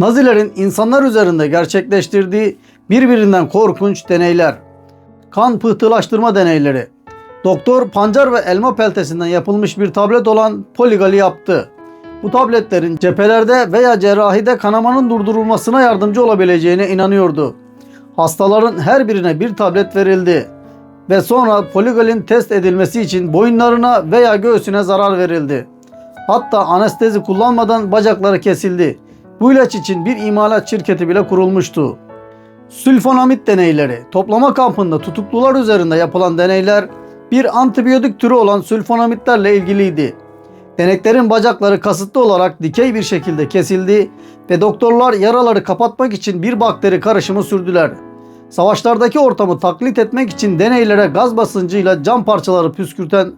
Nazilerin insanlar üzerinde gerçekleştirdiği birbirinden korkunç deneyler. Kan pıhtılaştırma deneyleri. Doktor pancar ve elma peltesinden yapılmış bir tablet olan poligali yaptı. Bu tabletlerin cephelerde veya cerrahide kanamanın durdurulmasına yardımcı olabileceğine inanıyordu. Hastaların her birine bir tablet verildi ve sonra poligalin test edilmesi için boyunlarına veya göğsüne zarar verildi. Hatta anestezi kullanmadan bacakları kesildi. Bu ilaç için bir imalat şirketi bile kurulmuştu. Sülfonamit deneyleri. Toplama kampında tutuklular üzerinde yapılan deneyler bir antibiyotik türü olan sülfonamitlerle ilgiliydi. Deneklerin bacakları kasıtlı olarak dikey bir şekilde kesildi ve doktorlar yaraları kapatmak için bir bakteri karışımı sürdüler. Savaşlardaki ortamı taklit etmek için deneylere gaz basıncıyla cam parçaları püskürten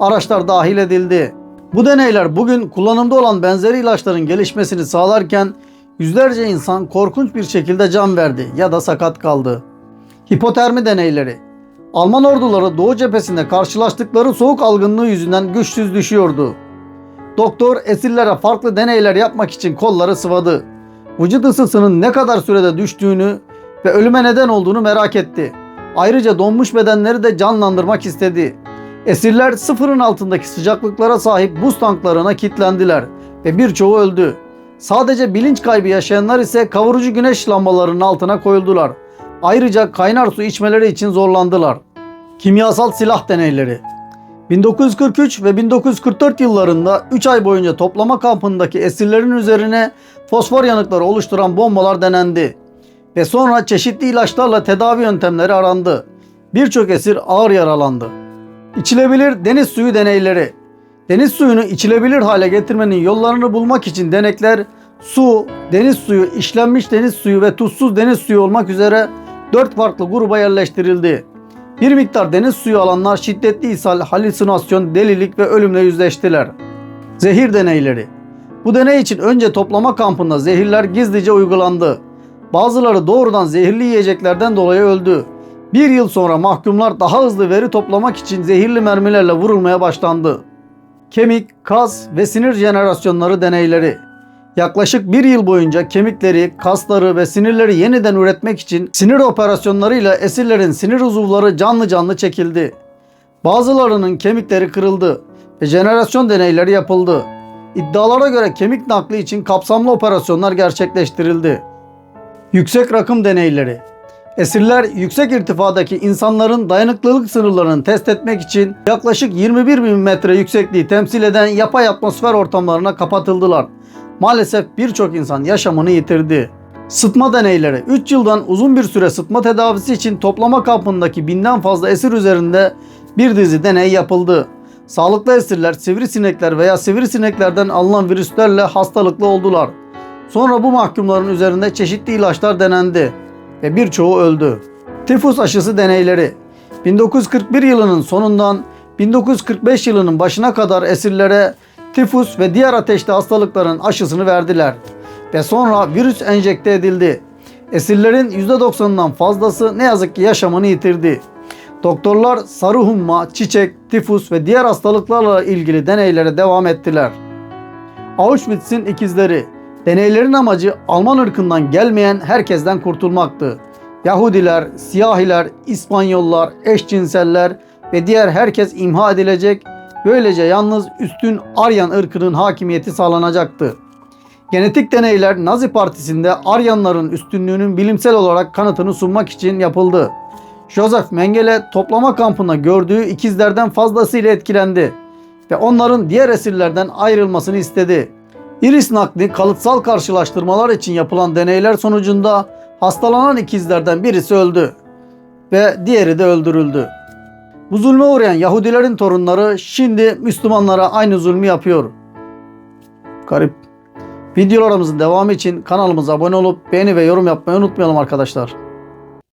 araçlar dahil edildi. Bu deneyler bugün kullanımda olan benzeri ilaçların gelişmesini sağlarken yüzlerce insan korkunç bir şekilde can verdi ya da sakat kaldı. Hipotermi deneyleri Alman orduları Doğu cephesinde karşılaştıkları soğuk algınlığı yüzünden güçsüz düşüyordu. Doktor esirlere farklı deneyler yapmak için kolları sıvadı. Vücut ısısının ne kadar sürede düştüğünü ve ölüme neden olduğunu merak etti. Ayrıca donmuş bedenleri de canlandırmak istedi. Esirler sıfırın altındaki sıcaklıklara sahip buz tanklarına kilitlendiler ve birçoğu öldü. Sadece bilinç kaybı yaşayanlar ise kavurucu güneş lambalarının altına koyuldular. Ayrıca kaynar su içmeleri için zorlandılar. Kimyasal silah deneyleri 1943 ve 1944 yıllarında 3 ay boyunca toplama kampındaki esirlerin üzerine fosfor yanıkları oluşturan bombalar denendi ve sonra çeşitli ilaçlarla tedavi yöntemleri arandı. Birçok esir ağır yaralandı. İçilebilir deniz suyu deneyleri. Deniz suyunu içilebilir hale getirmenin yollarını bulmak için denekler su, deniz suyu, işlenmiş deniz suyu ve tuzsuz deniz suyu olmak üzere 4 farklı gruba yerleştirildi. Bir miktar deniz suyu alanlar şiddetli ishal, halüsinasyon, delilik ve ölümle yüzleştiler. Zehir deneyleri. Bu deney için önce toplama kampında zehirler gizlice uygulandı. Bazıları doğrudan zehirli yiyeceklerden dolayı öldü. Bir yıl sonra mahkumlar daha hızlı veri toplamak için zehirli mermilerle vurulmaya başlandı. Kemik, kas ve sinir jenerasyonları deneyleri. Yaklaşık bir yıl boyunca kemikleri, kasları ve sinirleri yeniden üretmek için sinir operasyonlarıyla esirlerin sinir uzuvları canlı canlı çekildi. Bazılarının kemikleri kırıldı ve jenerasyon deneyleri yapıldı. İddialara göre kemik nakli için kapsamlı operasyonlar gerçekleştirildi. Yüksek rakım deneyleri. Esirler yüksek irtifadaki insanların dayanıklılık sınırlarını test etmek için yaklaşık 21 bin metre yüksekliği temsil eden yapay atmosfer ortamlarına kapatıldılar. Maalesef birçok insan yaşamını yitirdi. Sıtma deneyleri 3 yıldan uzun bir süre sıtma tedavisi için toplama kampındaki binden fazla esir üzerinde bir dizi deney yapıldı. Sağlıklı esirler sivrisinekler veya sivrisineklerden alınan virüslerle hastalıklı oldular. Sonra bu mahkumların üzerinde çeşitli ilaçlar denendi ve birçoğu öldü. Tifus aşısı deneyleri 1941 yılının sonundan 1945 yılının başına kadar esirlere tifus ve diğer ateşli hastalıkların aşısını verdiler ve sonra virüs enjekte edildi. Esirlerin %90'ından fazlası ne yazık ki yaşamını yitirdi. Doktorlar sarı humma, çiçek, tifus ve diğer hastalıklarla ilgili deneylere devam ettiler. Auschwitz'in ikizleri Deneylerin amacı Alman ırkından gelmeyen herkesten kurtulmaktı. Yahudiler, siyahiler, İspanyollar, eşcinseller ve diğer herkes imha edilecek. Böylece yalnız üstün Aryan ırkının hakimiyeti sağlanacaktı. Genetik deneyler Nazi Partisi'nde Aryanların üstünlüğünün bilimsel olarak kanıtını sunmak için yapıldı. Joseph Mengele toplama kampında gördüğü ikizlerden fazlasıyla etkilendi ve onların diğer esirlerden ayrılmasını istedi. Iris nakli kalıtsal karşılaştırmalar için yapılan deneyler sonucunda hastalanan ikizlerden birisi öldü ve diğeri de öldürüldü. Bu zulme uğrayan Yahudilerin torunları şimdi Müslümanlara aynı zulmü yapıyor. Garip. Videolarımızın devamı için kanalımıza abone olup beğeni ve yorum yapmayı unutmayalım arkadaşlar.